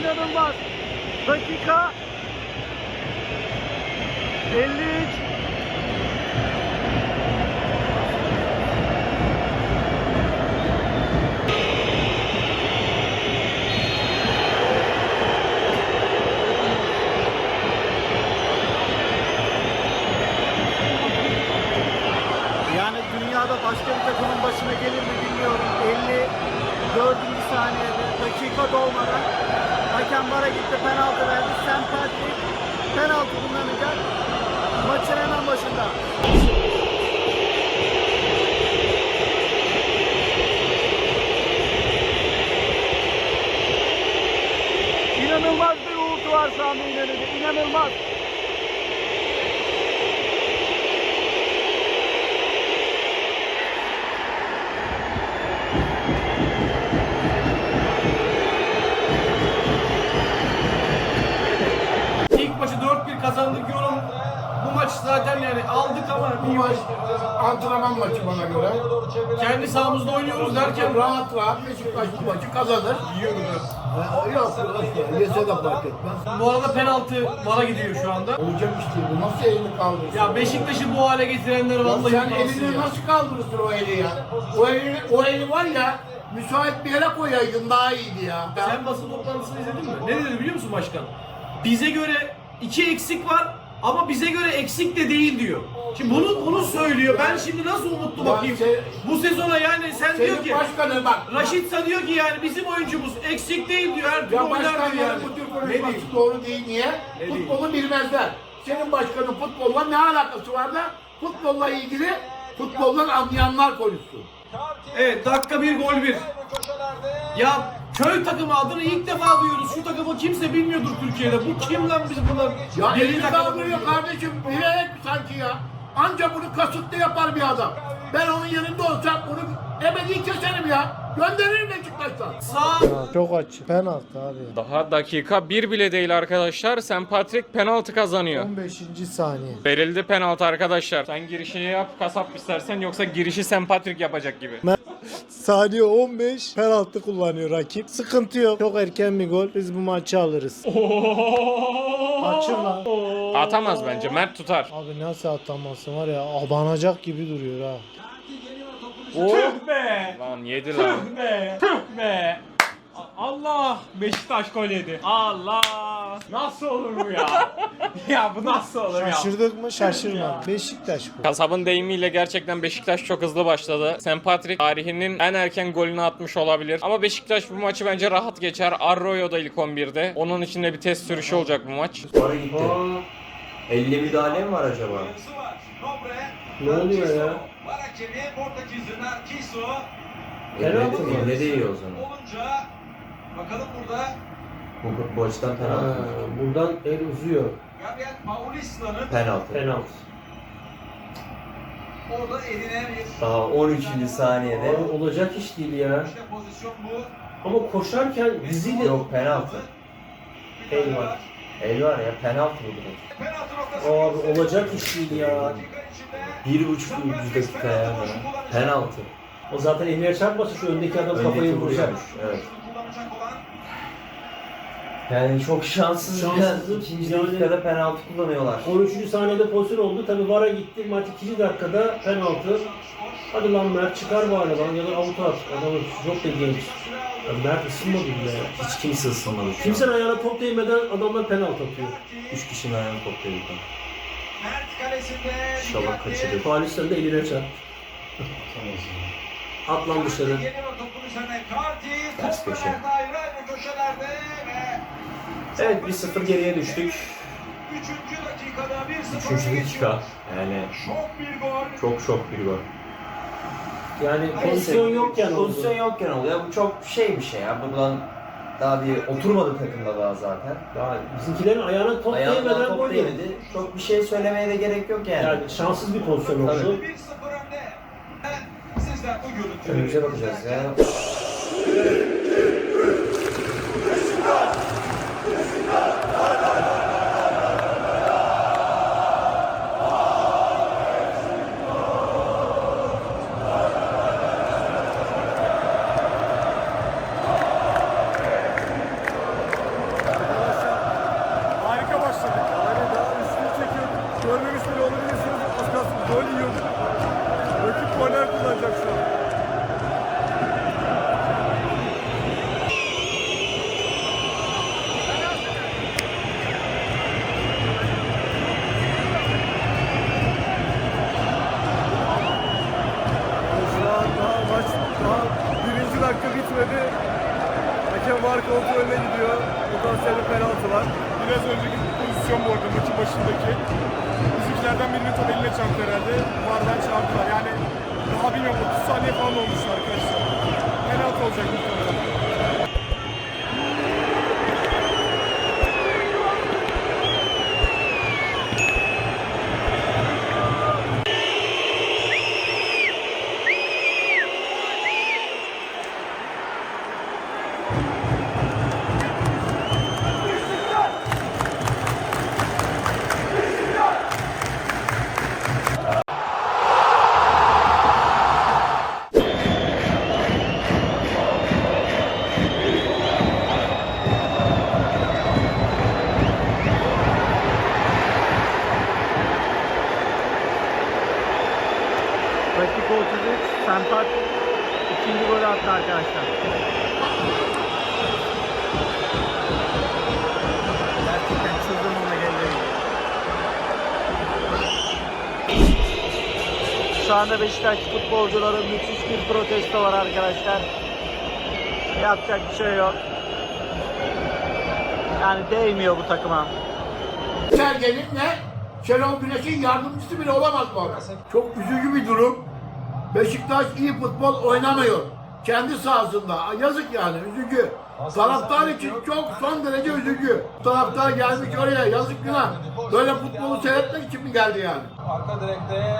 inanılmaz. Dakika 53. Yani dünyada başka bir takımın başına gelir mi bilmiyorum. 54. saniyede dakika dolmadan hakem bara gitti penaltı verdi. Sam Patrick penaltı kullanacak. Maçın hemen başında. İnanılmaz bir uğultu var Sami İnönü'de. İnanılmaz. İlk maçı 4-1 kazandık yorum. Bu maç zaten yani aldık ama Bu bir maç antrenman maçı bana göre. kendi sahamızda oynuyoruz derken Rahat rahat Beşiktaş bu maçı kazanır. Ha, Yok yok. Yese de fark etmez. bu arada penaltı vara gidiyor şu anda. Olacak iş değil bu. Nasıl elini kaldırırsın? Ya Beşiktaş'ı bu hale getirenler vallahi sen utansın elini ya. nasıl kaldırırsın o eli ya? O eli, o eli var ya müsait bir yere koyaydın daha iyiydi ya. Sen basın toplantısını izledin mi? Ne dedi biliyor musun başkan? Bize göre iki eksik var ama bize göre eksik de değil diyor. Şimdi bunu bunu söylüyor. Ben şimdi nasıl umutlu bakayım? şey- Bu sezona yani sen diyor ki başkanı bak. Raşitsa diyor ki yani bizim oyuncumuz eksik değil diyor. Her türlü Ya oynar diyor başkanların yani. bu tür Ne konuşması doğru değil. Niye? Ne Futbolu bilmezler. Senin başkanın futbolla ne alakası var da futbolla ilgili futboldan anlayanlar konuşsun. Evet dakika bir gol bir. Ya köy takımı adını ilk defa duyuyoruz. Şu takımı kimse bilmiyordur Türkiye'de. Bu kim lan biz bunlar? Ya elini kaldırıyor kardeşim. Bilerek sanki ya. Anca bunu kasıtlı yapar bir adam. Ben onun yerinde olsam bunu ebedi keserim ya. Gönderirim Beşiktaş'tan. Sağ Çok açık. Penaltı abi. Daha dakika bir bile değil arkadaşlar. St. Patrick penaltı kazanıyor. 15. saniye. Verildi penaltı arkadaşlar. Sen girişini yap kasap istersen yoksa girişi St. Patrick yapacak gibi. Saniye 15 penaltı kullanıyor rakip. Sıkıntı yok. Çok erken bir gol. Biz bu maçı alırız. Açır lan. Atamaz bence. Mert tutar. Abi nasıl atamazsın var ya abanacak gibi duruyor ha. Oh be! Lan yedi lan. be. Tüh be. Allah Beşiktaş gol yedi. Allah. Nasıl olur bu ya? ya bu nasıl olur ya? Şaşırdık mı? Şaşırmadık. Beşiktaş bu. Kasabın deyimiyle gerçekten Beşiktaş çok hızlı başladı. St. Patrick tarihinin en erken golünü atmış olabilir. Ama Beşiktaş bu maçı bence rahat geçer. Arroyo da ilk 11'de. Onun için de bir test sürüşü olacak bu maç. Gitti. 50 müdahale mi var acaba? Ne oluyor ya? Penaltı mı? Elle değiyor o zaman. Olunca bakalım burada Bu, bu açıdan penaltı. mı? buradan el uzuyor. Gabriel Paulista'nın Penaltı. Penaltı. orada eline bir Daha 13. saniyede. olacak iş değil ya. işte pozisyon bu. Ama koşarken diziyle Yok penaltı. el var. El var ya penaltı bu direkt. Penaltı noktası. Abi olacak iş değil ya. Bir buçuk üç dakika ya. Penaltı. O zaten eline çarpmasa şu öndeki adam Öndeki kafayı vuracak. vuruyormuş. Evet. kullanacak olan Yani çok şanssız. Şanssızlık. İkinci Yani- dakikada penaltı kullanıyorlar. 13. saniyede pozisyon oldu. Tabi VAR'a gitti. Maç 2. dakikada penaltı. Hadi lan Mert çıkar bari lan ya da avuta at. Adamın çok da genç. Ya Mert ısınmadı bile. Hiç kimse ısınmadı. şu an. Kimsenin ayağına top değmeden adamlar penaltı atıyor. Üç kişinin ayağını toplayıp. Mert kalesinde İnşallah kaçırır. Paris'ten de eline çarp. At lan dışarı. Ters köşe. Evet 1-0 geriye düştük. Üçüncü dakikada bir sıfır Üçüncü öne dakika. Yani Şok bir gol. çok şok bir gol. Yani Neyse, pozisyon yokken. Pozisyon yokken oluyor. Bu çok şey bir şey ya. Buradan daha bir oturmadı takımda daha zaten. Ya bizimkilerin ayağına top Ayağından değmeden top gol yedi. değmedi. Çok bir şey söylemeye de gerek yok yani. Yani şanssız bir pozisyon oldu. 1-0 önde. Sizler bu görüntüleri Önümüze bakacağız ya. Görmemiş bile olabilirsiniz. Az kalsın gol yiyorduk. Rakip korner kullanacak şu an. Şu anda Beşiktaş futbolcuların müthiş bir protesto var arkadaşlar. Yapacak bir şey yok. Yani değmiyor bu takıma. Sergen'inle Şenol Güneş'in yardımcısı bile olamaz bu adam. Çok üzücü bir durum. Beşiktaş iyi futbol oynamıyor. Kendi sahasında. Yazık yani üzücü. Taraftar için çok son derece üzücü. Taraftar gelmiş oraya yazık günah. Böyle futbolu seyretmek için mi geldi yani? Arka direkte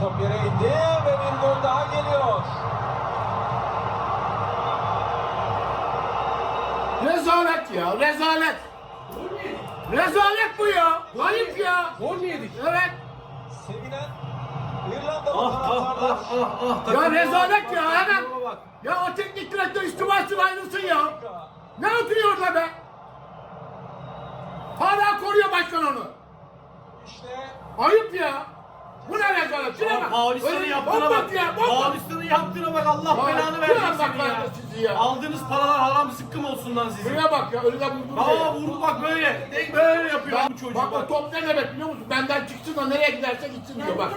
top yere indi ve bir gol daha geliyor. Rezalet ya rezalet. Rezalet bu ya. Ayıp ya. Gol yedik? Evet. Sevinen Ah ah taraftarlar. ah ah ah. Ya rezalet ya hemen. Ya o teknik direktör istifa ayrılsın ya. Ne oturuyor orada be? Hala koruyor başkan onu. İşte Ayıp ya. Bu ne rezalet? Şuna bak. Paulista'nın Öyle- yaptığına bomba bak. ya, bomba. Paulista'nın yaptığına bak Allah Ya, belanı şuna versin bak seni ya. sizi ya. Aldığınız paralar haram zıkkım olsun lan sizin. Şuraya bak ya önüne vurdu. Aa vurdu bak böyle. Böyle yapıyor bu çocuğu Bak o bak. top ne demek biliyor musun? Benden çıksın da nereye giderse gitsin diyor bak.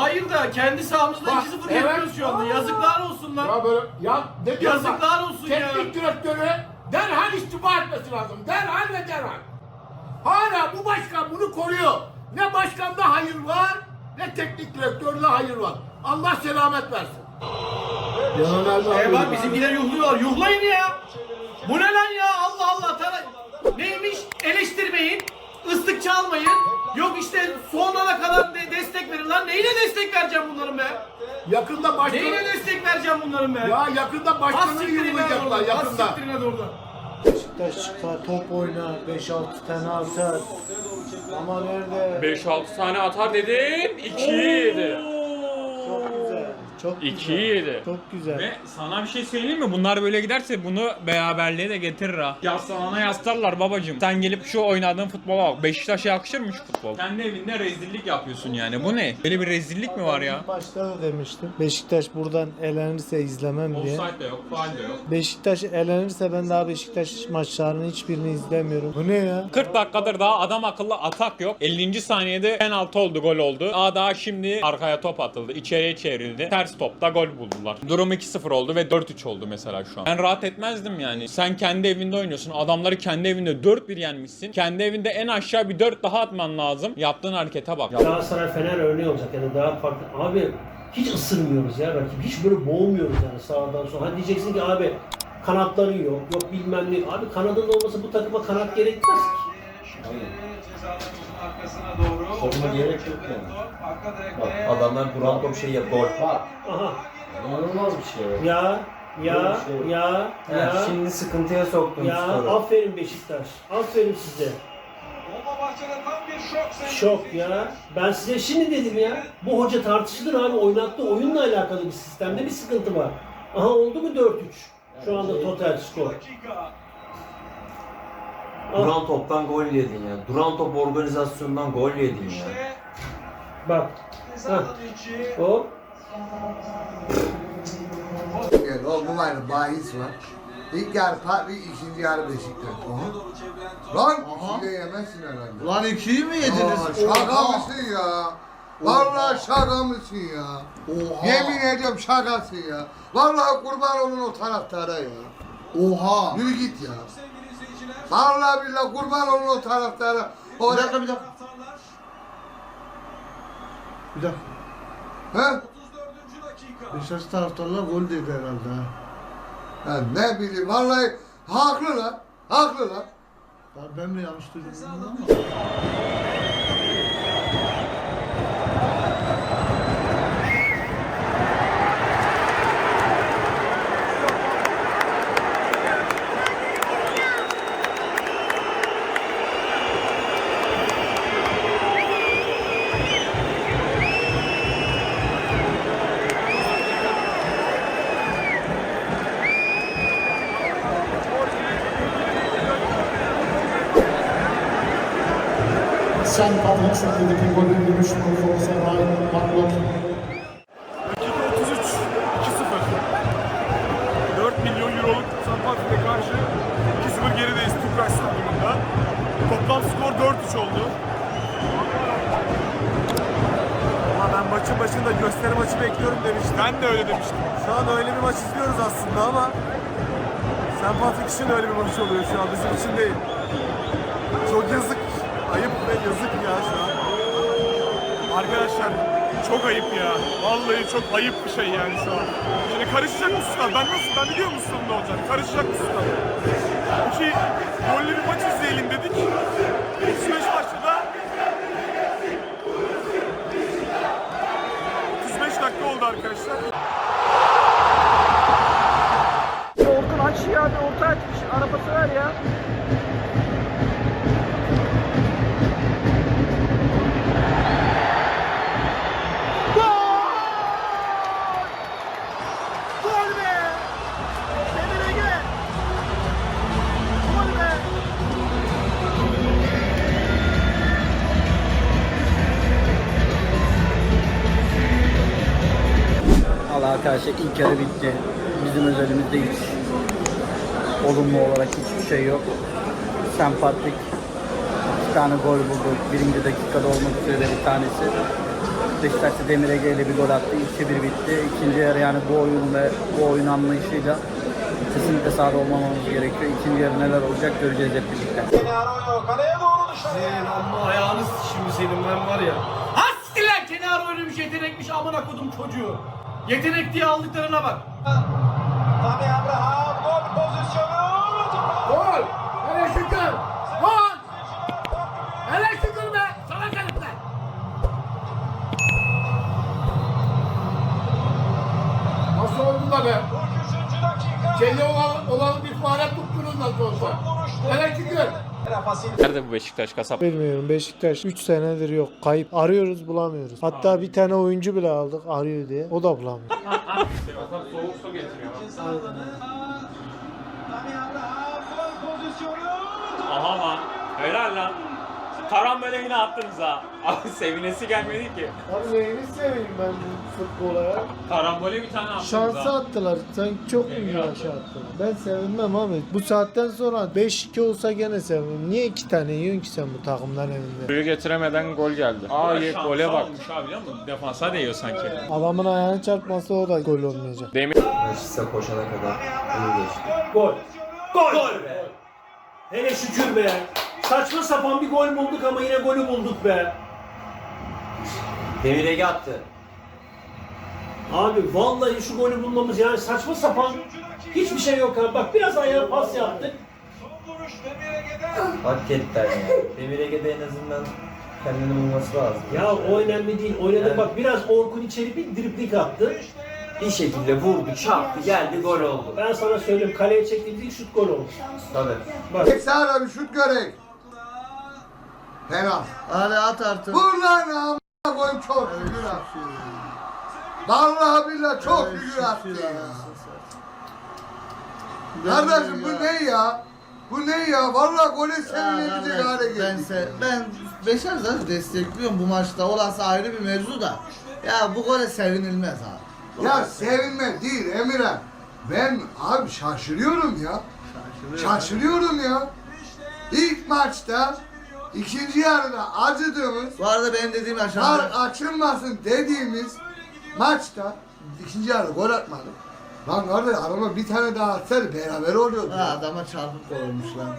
Hayır da kendi sahamızda Bak, 2-0 evet. yapıyoruz şu anda. Yazıklar olsun lan. Ya böyle ya ne diyorsun bak. Yazıklar olsun ya. Teknik direktörü derhal istifa etmesi lazım. Derhal ve derhal. Hala bu başkan bunu koruyor. Ne başkanda hayır var ne teknik direktörde hayır var. Allah selamet versin. E bak bizimkiler yuhluyorlar. Yuhlayın ya. Bu ne lan ya? Allah Allah. Tara... Neymiş? Eleştirmeyin. ıslık çalmayın. Yok işte sonuna kadar de destek verin lan. Neyine destek vereceğim bunların be? Yakında başkanı... Neyine destek vereceğim bunların be? Ya yakında oradan. Az yakında. siktirin hadi oradan. Beşiktaş çıkar, top oyna, 5-6 tane atar. Ama nerede? 5-6 tane atar dedin. 2 yedi. Çok güzel. Çok 2 yedi. Çok güzel. Ve sana bir şey söyleyeyim mi? Bunlar böyle giderse bunu beraberliğe de getirir ha. Yaslanana yaslarlar babacım. Sen gelip şu oynadığın futbola bak. Beşiktaş'a yakışır mı şu futbol? Kendi evinde rezillik yapıyorsun yani. Bu ne? Böyle bir rezillik mi var ya? Başta da demiştim. Beşiktaş buradan elenirse izlemem diye. Offside de yok, faul de yok. Beşiktaş elenirse ben daha Beşiktaş maçlarının hiçbirini izlemiyorum. Bu ne ya? 40 dakikadır daha adam akıllı atak yok. 50. saniyede penaltı oldu, gol oldu. Aa daha şimdi arkaya top atıldı. içeriye çevrildi. Ters topta gol buldular. Durum 2-0 oldu ve 4-3 oldu mesela şu an. Ben rahat etmezdim yani. Sen kendi evinde oynuyorsun. Adamları kendi evinde 4-1 yenmişsin. Kendi evinde en aşağı bir 4 daha atman lazım. Yaptığın harekete bak. Galatasaray Fener örneği olacak yani daha farklı. Abi hiç ısırmıyoruz ya rakip. Hiç böyle boğmuyoruz yani sağdan sola. Hani diyeceksin ki abi kanatların yok, yok bilmem ne. Abi kanadın olmasa bu takıma kanat gerekmez ki. Cezalarımızın arkasına doğru. Sorma gerek yok yani. Arka direkte. Bak adamlar duran top şey yap. Gol. Bak. Aha. İnanılmaz bir şey. Ya, ya, Böyle bir şey. ya, Ya, ya. şimdi sıkıntıya soktun Ya skoru. aferin Beşiktaş. Aferin size. Dolmabahçe'de tam bir şok. Şok ya. Ben size şimdi dedim ya. Bu hoca tartışılır abi. Oynattığı oyunla alakalı bir sistemde bir sıkıntı var. Aha oldu mu 4-3? Şu anda total skor. Dakika. Duran toptan gol yedin ya. Duran top organizasyonundan gol yedin ya. İşte Bak. Ha. O. Evet, o bu var, bahis var. İlk yarı Fatih, ikinci yarı Beşiktaş. Lan iki de yemezsin herhalde. Lan ikiyi mi Aa, şaka mısın ya? Vallahi şaka mısın ya? Oha. Yemin ediyorum şakasın ya. Vallahi kurban olun o taraftara ya. Oha. Yürü git ya. Vallahi billahi kurban olun o taraftara. O Bir dakika bir dakika. Bir dakika. He? Beşiktaş taraftarlar gol dedi herhalde ha. Ha, ne bileyim vallahi haklılar. Haklılar. Lan Ben mi yanlış duydum bilmiyorum ama. Sen Patrick Saki'deki golün gümüş forması Ryan Marlon. Dakika 33, 2-0. 4 milyon euroluk Sampatri'ye karşı 2-0 gerideyiz Tüpraş Stadyumunda. Toplam skor 4-3 oldu. Ama ben maçın başında gösteri maçı bekliyorum demiştim. Ben de öyle demiştim. Şu an öyle bir maç izliyoruz aslında ama. Patrick için öyle bir maç oluyor şu an bizim için değil. Arkadaşlar çok ayıp ya. Vallahi çok ayıp bir şey yani şu an. Şimdi karışacak Sultan? Ben nasıl? Ben biliyor musun ne olacak? Karışacak Sultan? İki gollü bir maç izleyelim dedik. 35 maçta da 35 dakika oldu arkadaşlar. Orkun aç ya bir orta açmış. Arabası ver ya. Arkadaşlar ilk yarı bitti. Bizim özelimizde hiç olumlu olarak hiçbir şey yok. St. Patrick iki tane gol buldu. Birinci dakikada olmak üzere bir tanesi. Beşiktaş'ta Demir Ege ile bir gol attı. 2-1 bitti. İkinci yarı yani bu oyun ve bu oyun anlayışıyla kesinlikle sahada olmamamız gerekiyor. İkinci yarı neler olacak göreceğiz hep birlikte. Kaleye doğru. Senin amma ayağını şimdi senin ben var ya. Ha siktir lan kenar ölmüş yetenekmiş amına kodum çocuğu. Yetenek diye aldıklarına bak. Tami Abraham gol pozisyonu. Gol! Hele şükür! Gol! Hele şükür be! Sana herifler! Nasıl oldu da be? 43. dakika. Şeyde olan, olan bir fare tuttunuz nasıl olsa. Hele şükür! Nerede bu Beşiktaş kasap? Bilmiyorum Beşiktaş 3 senedir yok. Kayıp. Arıyoruz bulamıyoruz. Hatta bir tane oyuncu bile aldık arıyor diye. O da bulamıyor. Soğuk su getiriyor. Aha lan. Helal lan. Karambole yine attınız ha. Abi sevinesi gelmedi ki. Abi neyini seveyim ben bu futbola ya? Karambole bir tane attınız Şansı ha. attılar. Sen çok mu aşağı attılar? Ben sevinmem abi. Bu saatten sonra 5-2 olsa gene sevinmem. Niye 2 tane yiyorsun ki sen bu takımdan evinde? Suyu getiremeden gol geldi. Aa ye, Şansa gole bak. olmuş abi biliyor musun? Defansa değiyor sanki. Adamın ayağını çarpmasa o da gol olmayacak. Demir Size koşana kadar iyi geçti. Gol. Gol. Gol be. Hele şükür be. Saçma sapan bir gol bulduk ama yine golü bulduk be. Demir Ege attı. Abi vallahi şu golü bulmamız yani saçma sapan hiçbir şey yok abi. Bak biraz ayağa pas yaptık. Hakikaten ya. Demir Ege'de en azından kendini bulması lazım. Ya o önemli değil. Oynadık bak biraz Orkun içeri bir driplik attı. Bir şekilde vurdu, çarptı, geldi, gol oldu. Ben sana söyleyeyim kaleye çektiğimiz ilk şut gol oldu. Tabii. Bak. Hep sağda bir şut görek. Penal. Hadi at artık. Vur lan amına koyayım çok şükür attı. Vallahi billahi çok şükür attı ya. Kardeşim bu ne ya? Bu ne ya? Vallahi gole sevinebilecek hale kardeş, ben, se- ben Beşer zaten destekliyorum bu maçta. Orası ayrı bir mevzu da. Ya bu gole sevinilmez abi. Ya sevinme değil Emirhan. Ben abi şaşırıyorum ya. Şaşırıyorum ya. İlk maçta ikinci yarıda acıdığımız Bu arada benim dediğim fark aşağıda. açılmasın dediğimiz maçta ikinci yarıda gol atmadık. Lan kardeş arama bir tane daha atsaydı beraber oluyordu. Ha, adama çarpıp gol olmuş lan.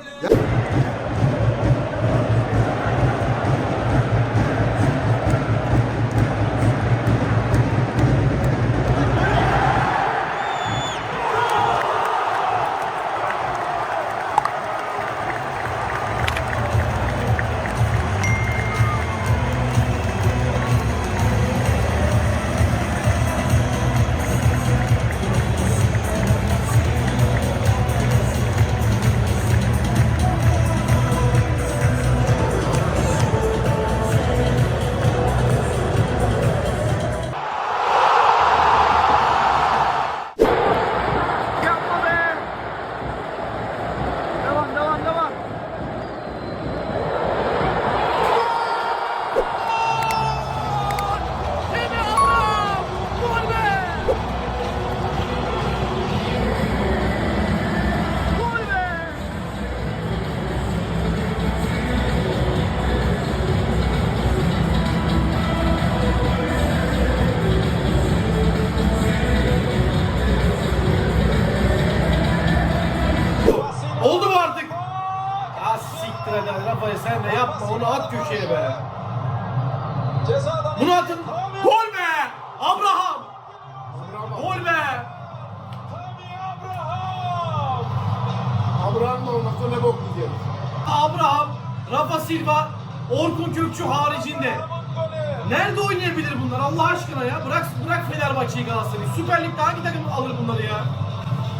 Ya? Bırak bırak Fenerbahçe'yi Galatasaray'ı. Süper Lig'de hangi takım alır bunları ya?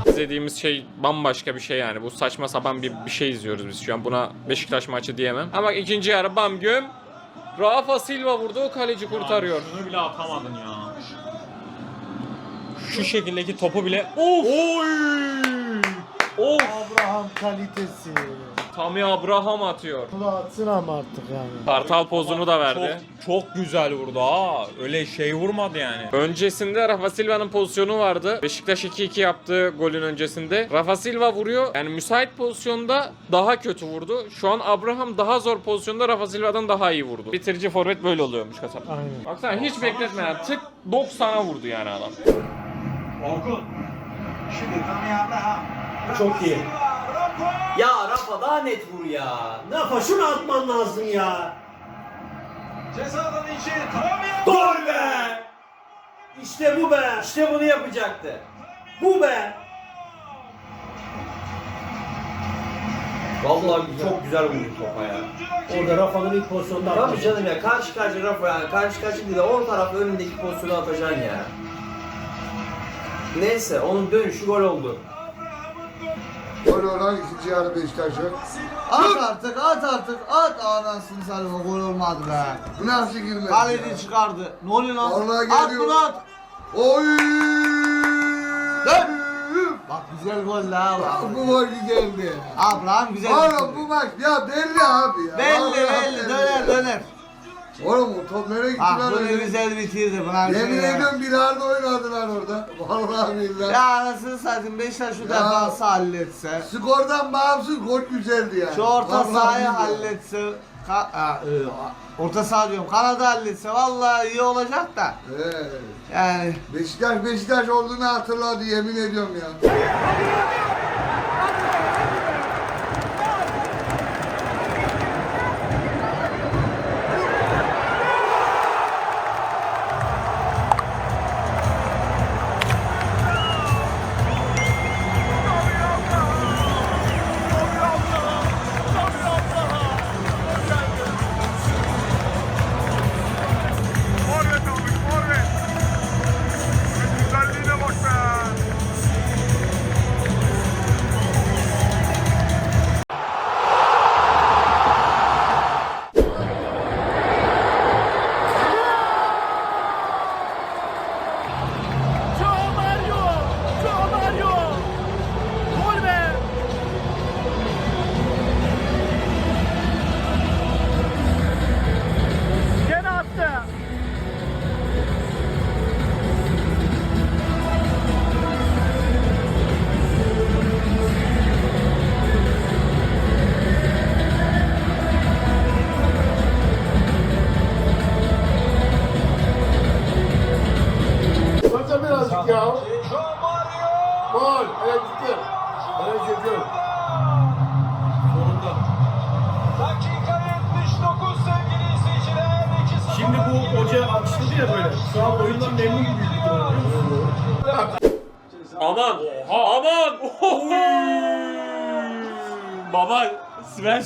İzlediğimiz şey bambaşka bir şey yani. Bu saçma sapan bir, bir şey izliyoruz biz şu an. Buna Beşiktaş maçı diyemem. Ama ikinci yarı bam göm. Rafa Silva vurdu. Kaleci kurtarıyor. Şunu bile atamadın ya. Şu şekildeki topu bile... Of! Oy! Of! Abraham kalitesi. Tammy Abraham atıyor. Bunu atsın ama artık yani. Kartal pozunu da verdi. Çok, çok güzel vurdu ha. Öyle şey vurmadı yani. Öncesinde Rafa Silva'nın pozisyonu vardı. Beşiktaş 2-2 yaptığı golün öncesinde. Rafa Silva vuruyor. Yani müsait pozisyonda daha kötü vurdu. Şu an Abraham daha zor pozisyonda Rafa Silva'dan daha iyi vurdu. Bitirici forvet böyle oluyormuş kasap. Aynen. Baksana hiç bekletmeden tık 90'a vurdu yani adam. Orkun. Şimdi Tami Abraham. Çok iyi. Ya Rafa daha net vur ya. Ne yapar? Şunu atman lazım ya. Cezadan içi Tami Gol be! İşte bu be! İşte bunu yapacaktı. Bu be! Vallahi çok güzel vurdu topa ya. Orada Rafa'nın ilk pozisyonda Tabii atmış. canım ya karşı karşı Rafa yani karşı karşı değil de on taraf önündeki pozisyonu atacaksın ya. Neyse onun dönüşü gol oldu. Gol olan ikinci yarı Beşiktaş'a. At artık at artık at anasını satayım gol olmadı be. Bu nasıl girmedi? Kaleci ya? çıkardı. Ne oluyor lan? Vallahi at geliyor. bunu at. Oy! Dön. Bak güzel gol la Ya bak. bu gol güzeldi. Abraham güzel. Oğlum bu maç ya belli abi ya. Belli Vallahi belli döner döner. Oğlum o top nereye gitti Ah bunu öyle? güzel bitirdi buna bir Yemin şey ya. ediyorum bir arada oynadılar orada. Vallahi billahi. Ya anasını satayım Beşiktaş şu Ya. defansı halletse. Skordan bağımsız gol güzeldi yani. Şu orta Vallahi sahayı billahi. halletse. Ka- ha, e, orta saha diyorum. Kanadı halletse vallahi iyi olacak da. Evet. Yani Beşiktaş Beşiktaş olduğunu hatırladı yemin ediyorum ya.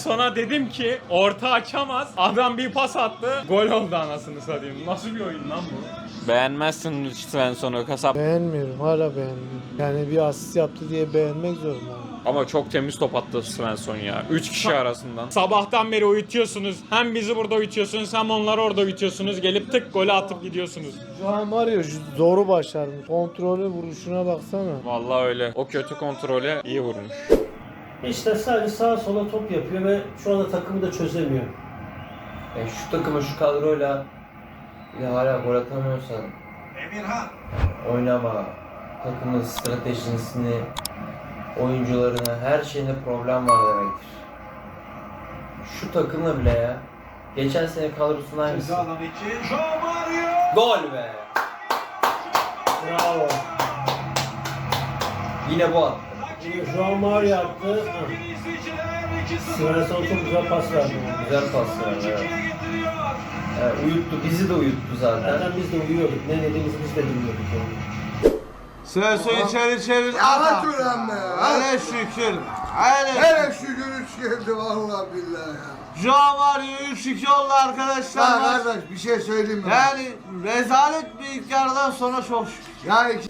Svensson'a dedim ki orta açamaz. Adam bir pas attı. Gol oldu anasını satayım. Nasıl bir oyun lan bu? Beğenmezsin Svensson'u kasap. Beğenmiyorum, hala beğenmiyorum. Yani bir asist yaptı diye beğenmek zorundayım. Ama çok temiz top attı Svensson ya. 3 kişi arasından. Sabahtan beri uyutuyorsunuz. Hem bizi burada uyutuyorsunuz hem onları orada uyutuyorsunuz. Gelip tık golü atıp gidiyorsunuz. Şu an var ya şu zoru başarmış. Kontrolü vuruşuna baksana. Vallahi öyle. O kötü kontrole iyi vurmuş. İşte sadece sağa sola top yapıyor ve şu anda takımı da çözemiyor. Yani şu takıma şu kadroyla de hala gol atamıyorsan oynama. Takımın stratejisini, oyuncularına, her şeyinde problem var demektir. Şu takımla bile ya. Geçen sene kadrosunun aynısı. Gol be! Bravo. Yine bu attı. Şimdi Joao Mario attı. Svensson çok güzel pas verdi. Güzel pas verdi. Evet. Yani uyuttu, bizi de uyuttu zaten. Zaten biz de uyuyorduk. Ne dediğimizi biz de bilmiyorduk yani. Svensson içeri çevir. Ama Turan be. Hele şükür. Hele Hele şükür üç geldi vallahi billahi ya. Joao Mario 3-2 oldu arkadaşlar. Ya kardeş bir şey söyleyeyim mi? Yani rezalet bir ilk yarıdan sonra çok şükür. Ya iki...